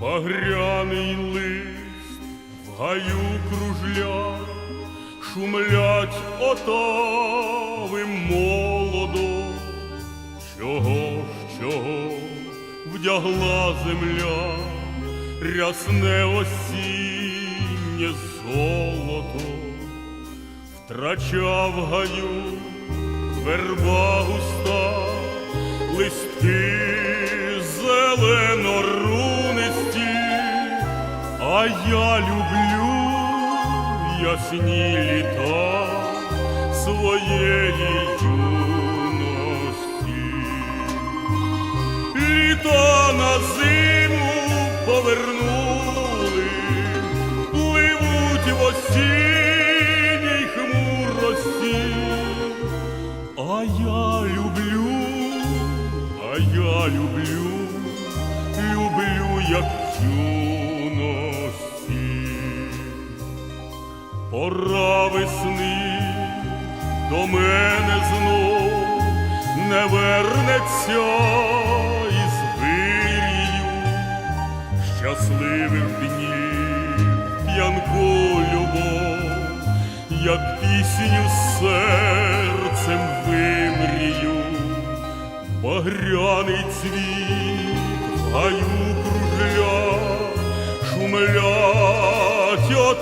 Багряний лист в гаю кружля, шумлять отави молодо, чого ж чого вдягла земля, рясне осіннє золото, втрачав гаю верба густа, а я люблю ясні літа своєї юності. Літа на зиму повернули, пливуть в осінній хмурості. А я люблю, а я люблю, люблю, як в Пора весни до мене знов не вернеться із вирію щасливих днів п'янку любов, як пісню серцем вимрію, багряний цвіт гаю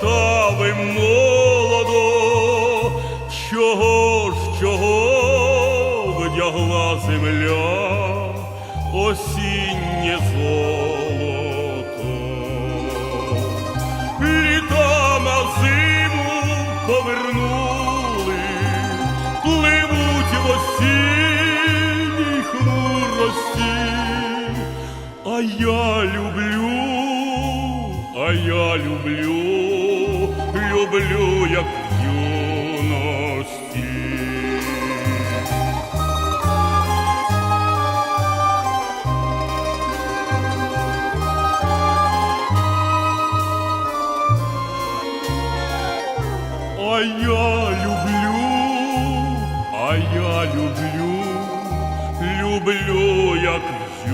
отави молодо, чого ж чого вдягла земля осіннє золото. Літа на зиму повернули, пливуть в осінній хмурості, а я люблю, а я люблю, люблю, як в юності. А я люблю, а я люблю, люблю, як в